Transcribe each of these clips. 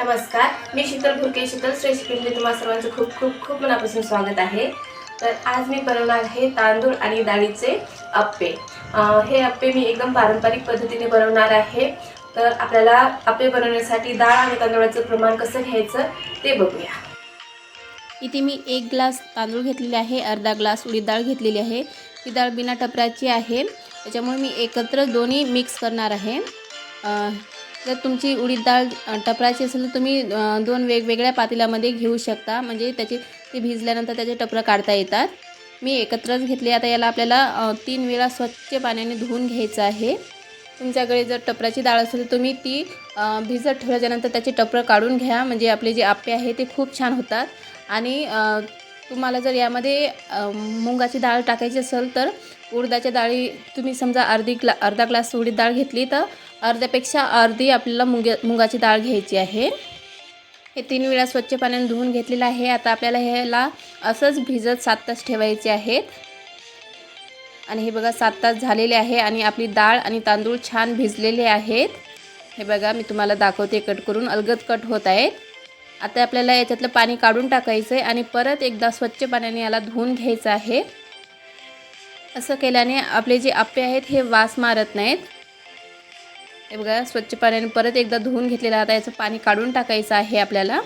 नमस्कार मी शीतल भुरके शीतल रेसिपीमध्ये तुम्हा सर्वांचं खूप खूप खूप मनापासून स्वागत आहे. तर आज मी बनवणार आहे तांदूळ आणि डाळीचे अप्पे. हे अप्पे मी एकदम पारंपरिक पद्धतीने बनवणार आहे. तर आपल्याला अप्पे बनवण्यासाठी डाळ आणि तांदूळाचं प्रमाण कसं घ्यायचं ते बघूया. इथे मी एक ग्लास तांदूळ घेतलेले आहे अर्धा ग्लास उडीद डाळ घेतलेली आहे. ही डाळ बिना टपऱ्याची आहे. त्याच्यामुळे मी एकत्र दोन्ही मिक्स करणार आहे. जर तुमची उडीद डाळ टपरायची टपराची असेल तर तुम्ही दोन वेगवेगळ्या पातेल्यामध्ये घेऊ शकता. म्हणजे त्याचे ते भिजल्यानंतर त्याचे टपरं काढता येतात. मी एकत्रच घेतली. आता याला आपल्याला तीन वेळा स्वच्छ पाण्याने धुवून घ्यायचं आहे. तुमच्याकडे जर टपराची डाळ असेल तर तुम्ही ती भिजत ठेवल्याच्यानंतर त्याचे टपरं काढून घ्या. म्हणजे आपले जे आप्पे आहे ते खूप छान होतात. आणि तुम्हाला जर यामध्ये मुंगाची मुगाची डाळ टाकायची असेल तर उडदाच्या डाळी तुम्ही समजा अर्धी ग्ला अर्धा ग्लास उडीद डाळ घेतली तर अर्ध्यापेक्षा अर्धी आपल्याला मुगे मुगाची डाळ घ्यायची आहे. हे तीन वेळा स्वच्छ पाण्याने धुवून घेतलेलं आहे. आता आपल्याला ह्याला असंच भिजत सात तास ठेवायचे आहेत. आणि हे बघा सात तास झालेले आहे आणि आपली डाळ आणि तांदूळ छान भिजलेले आहेत. हे बघा मी तुम्हाला दाखवते कट करून अलगद कट होत आहेत. आता आपल्याला याच्यातलं पाणी काढून टाकायचं आहे आणि परत एकदा स्वच्छ पाण्याने याला धुवून घ्यायचं आहे. असं केल्याने आपले जे आप्पे आहेत हे वास मारत नाहीत. हे बघा स्वच्छ पाण्याने परत एकदा धुवून घेतलेलं आता याचं पाणी काढून टाकायचं आहे आपल्याला.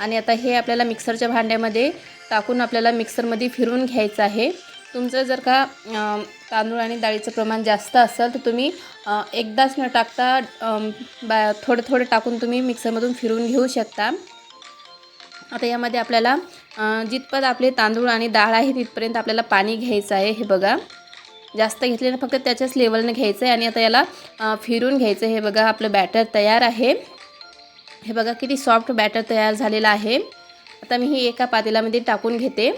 आणि आता हे आपल्याला मिक्सरच्या भांड्यामध्ये टाकून आपल्याला मिक्सरमध्ये फिरून घ्यायचं आहे. तुमचं जर का तांदूळ आणि डाळीचं प्रमाण जास्त असेल तर तुम्ही एकदाच न टाकता बा थोडं थोडं टाकून तुम्ही मिक्सरमधून फिरून घेऊ शकता. आता यामध्ये आपल्याला अं, जितपत आपले तांदूळ आणि डाळ आहे तिथपर्यंत आपल्याला पाणी घ्यायचं आहे. हे बघा. जास्त घेतले ना फक्त त्याच्याच लेवलनं घ्यायचं आहे आणि आता याला फिरून घ्यायचं आहे हे बघा आपलं बॅटर तयार आहे. हे बघा किती सॉफ्ट बॅटर तयार झालेलं आहे. आता मी ही एका पातेल्यामध्ये टाकून घेते.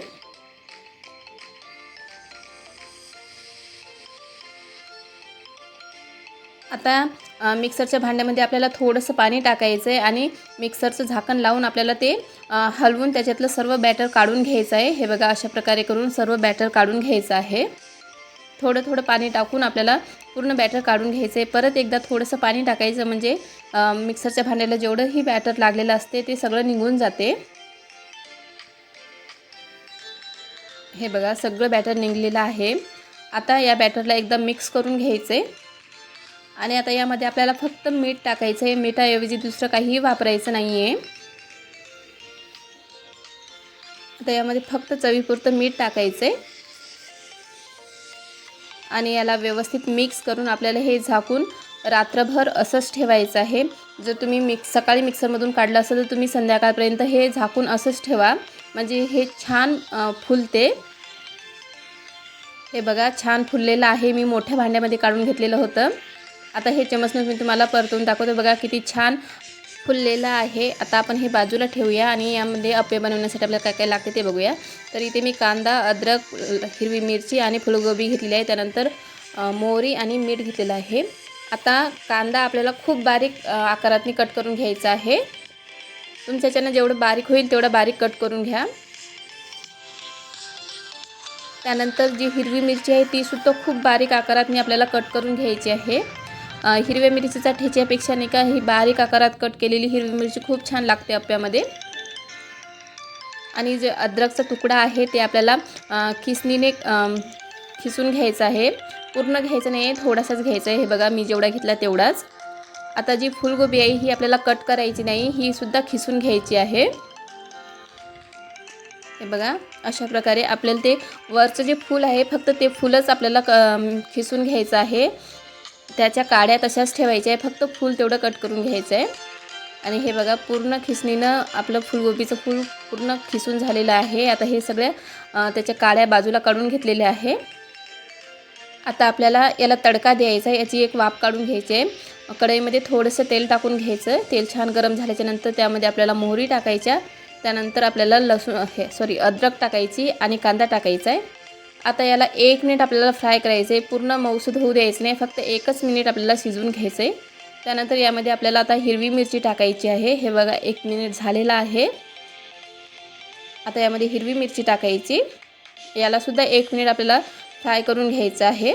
आता मिक्सरच्या भांड्यामध्ये आपल्याला थोडंसं पाणी टाकायचं आहे आणि मिक्सरचं झाकण लावून आपल्याला ते हलवून त्याच्यातलं सर्व बॅटर काढून घ्यायचं आहे. हे बघा अशा प्रकारे करून सर्व बॅटर काढून घ्यायचं आहे. थोडं थोडं पाणी टाकून आपल्याला पूर्ण बॅटर काढून घ्यायचं आहे परत एकदा थोडंसं पाणी टाकायचं म्हणजे मिक्सरच्या भांड्याला जेवढंही बॅटर लागलेलं असते ते सगळं निघून जाते. हे बघा सगळं बॅटर निघलेलं आहे. आता या बॅटरला एकदम मिक्स करून घ्यायचं आहे आणि आता यामध्ये आपल्याला फक्त मीठ टाकायचं आहे मिठाऐवजी दुसरं काहीही वापरायचं नाही आहे आता यामध्ये फक्त चवीपुरतं मीठ टाकायचं आहे आणि याला व्यवस्थित मिक्स करून आपल्याला हे झाकून रात्रभर असंच ठेवायचं आहे. जर तुम्ही मिक्स सकाळी मिक्सरमधून काढलं असेल तर तुम्ही संध्याकाळपर्यंत हे झाकून असंच ठेवा. म्हणजे हे छान फुलते. हे बघा छान फुललेलं आहे. मी मोठ्या भांड्यामध्ये काढून घेतलेलं होतं. आता हे चमचनं मी तुम्हाला परतून दाखवते. बघा किती छान फुललेलं आहे. आता आपण हे बाजूला ठेवूया आणि यामध्ये अप्पे बनवण्यासाठी आपल्याला काय काय लागते ते बघूया. तर इथे मी कांदा अद्रक हिरवी मिरची आणि फुलगोबी घेतलेली आहे. त्यानंतर मोहरी आणि मीठ घेतलेलं आहे. आता कांदा आपल्याला खूप बारीक आकारातनी कट करून घ्यायचा आहे. तुमच्या याच्यानं जेवढं बारीक होईल तेवढं बारीक कट करून घ्या. त्यानंतर जी हिरवी मिरची आहे ती सुद्धा खूप बारीक आकारात मी आपल्याला कट करून घ्यायची आहे. हिरव्या मिरचीचा ठेच्यापेक्षा नाही का? ही बारीक आकारात कट केलेली हिरवी मिरची खूप छान लागते अप्प्यामध्ये आणि जे अद्रकचा तुकडा आहे ते आपल्याला खिसणीने खिसून घ्यायचं आहे. पूर्ण घ्यायचं नाही आहे थोडासाच घ्यायचं आहे. हे बघा मी जेवढा घेतला तेवढाच. आता जी फुलगोबी आहे ही आपल्याला कट करायची नाही ही सुद्धा खिसून घ्यायची आहे. हे बघा अशा प्रकारे आपल्याला ते वरचं जे फूल आहे फक्त ते फुलच आपल्याला क खिसून घ्यायचं आहे. त्याच्या काड्या तशाच ठेवायच्या आहे. फक्त फूल तेवढं कट करून घ्यायचं आहे आणि हे बघा पूर्ण खिसणीनं आपलं फुलगोबीचं फूल पूर्ण खिसून झालेलं आहे. आता हे सगळ्या त्याच्या काड्या बाजूला काढून घेतलेले आहे. आता आपल्याला याला तडका द्यायचा आहे. याची एक वाफ काढून घ्यायची आहे. कढईमध्ये थोडंसं तेल टाकून घ्यायचं. तेल छान गरम झाल्याच्यानंतर त्यामध्ये आपल्याला मोहरी टाकायच्या. त्यानंतर आपल्याला लसूण हे सॉरी अद्रक टाकायची आणि कांदा टाकायचा आहे. आता याला एक मिनिट आपल्याला फ्राय करायचं आहे पूर्ण मऊसूद होऊ द्यायचं नाही. फक्त एकच मिनिट आपल्याला शिजवून घ्यायचं आहे त्यानंतर यामध्ये आपल्याला आता हिरवी मिरची टाकायची आहे. हे बघा एक मिनिट झालेलं आहे. आता यामध्ये हिरवी मिरची टाकायची. यालासुद्धा एक मिनिट आपल्याला फ्राय करून घ्यायचं आहे.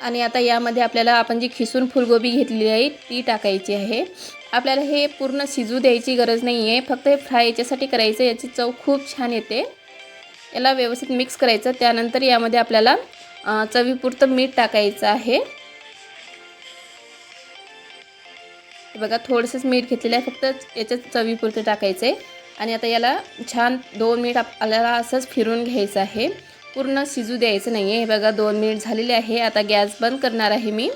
आणि आता यामध्ये आपल्याला आपण जी खिसून फुलगोबी घेतलेली आहे ती टाकायची आहे. आपल्याला हे पूर्ण शिजू द्यायची गरज नाही आहे फक्त हे फ्राय याच्यासाठी करायचं याची चव खूप छान येते. याला व्यवस्थित मिक्स करायचं त्यानंतर यामध्ये आपल्याला चवीपुरतं मीठ टाकायचं आहे. बघा थोडंसंच मीठ घेतलेलं आहे फक्त याच्यात चवीपुरतं टाकायचं आहे आणि आता याला छान दोन मिनिट आपल्याला असंच फिरून घ्यायचं आहे. पूर्ण शिजू द्यायचं नाही आहे हे बघा दोन मिनिट झालेले आहे. आता गॅस बंद करणार आहे मी.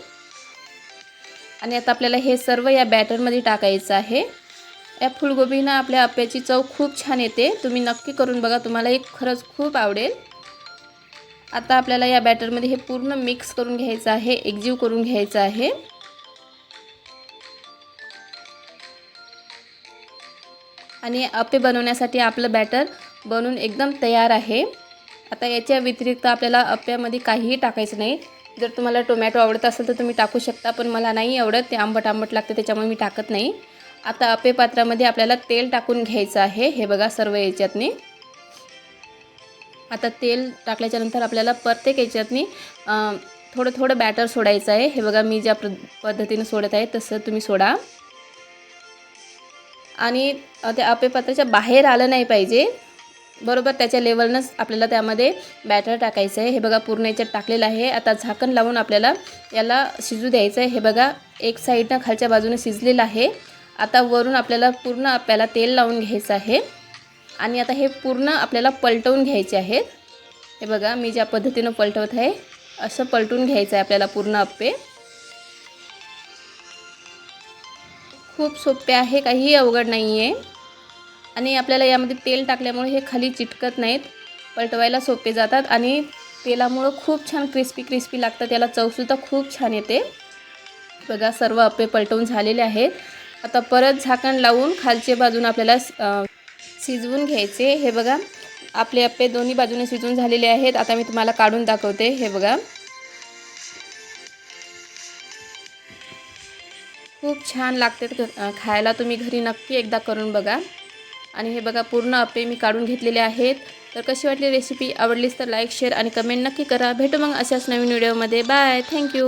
आणि आता आपल्याला हे सर्व या बॅटरमध्ये टाकायचं आहे. या फुलगोबीनं आपल्या आप्याची चव खूप छान येते. तुम्ही नक्की करून बघा तुम्हाला एक खरंच खूप आवडेल. आता आपल्याला या बॅटरमध्ये हे पूर्ण मिक्स करून घ्यायचं आहे एकजीव करून घ्यायचं आहे. आणि अप्पे बनवण्यासाठी आपलं बॅटर बनवून एकदम तयार आहे. आता याच्या व्यतिरिक्त आपल्याला अप्प्यामध्ये काहीही टाकायचं नाही. जर तुम्हाला टोमॅटो आवडत असेल तर तुम्ही टाकू शकता पण मला नाही आवडत. ते आंबट आंबट लागते त्याच्यामुळे मी टाकत नाही. आता अपेपात्रामध्ये आपल्याला तेल टाकून घ्यायचं आहे. हे बघा सर्व याच्यातनी. आता तेल टाकल्याच्यानंतर आपल्याला प्रत्येक याच्यातनी थोडं थोडं बॅटर सोडायचं आहे. हे बघा मी ज्या पद्धतीने पद्धतीनं सोडत आहे तसं तुम्ही सोडा. आणि ते त्या बाहेर आलं नाही पाहिजे. बरोबर त्याच्या लेवलनंच आपल्याला त्यामध्ये बॅटर टाकायचं आहे. हे बघा पूर्ण याच्यात टाकलेलं आहे. आता झाकण लावून आपल्याला याला शिजू द्यायचं आहे. हे बघा एक साईडनं खालच्या बाजूने शिजलेलं आहे. आता वरून आपल्याला पूर्ण आपल्याला तेल लावून घ्यायचं आहे. आणि आता हे पूर्ण आपल्याला पलटवून घ्यायचे आहेत. हे बघा मी ज्या पद्धतीनं पलटवत आहे असं पलटून घ्यायचं आहे आपल्याला पूर्ण अप्पे खूप सोपे आहे काहीही अवघड नाही आहे आणि आपल्याला यामध्ये तेल टाकल्यामुळे हे खाली चिटकत नाहीत पलटवायला सोपे जातात आणि तेलामुळं खूप छान क्रिस्पी क्रिस्पी लागतात याला चवसुद्धा खूप छान येते. बघा सर्व अप्पे पलटवून झालेले आहेत. आता परत झाकण लावून खालच्या बाजून आपल्याला शिजवून घ्यायचे. हे बघा आपले अप्पे दोन्ही बाजूने शिजवून झालेले आहेत. आता मी तुम्हाला काढून दाखवते. हे बघा. खूप छान लागते खायला. तुम्ही घरी नक्की एकदा करून बघा. आणि हे बघा पूर्ण अप्पे मी काढून घेतलेले आहेत. तर कशी वाटली रेसिपी आवडलीच तर लाईक शेअर आणि कमेंट नक्की करा. भेटू मग अशाच नवीन व्हिडिओमध्ये बाय थँक्यू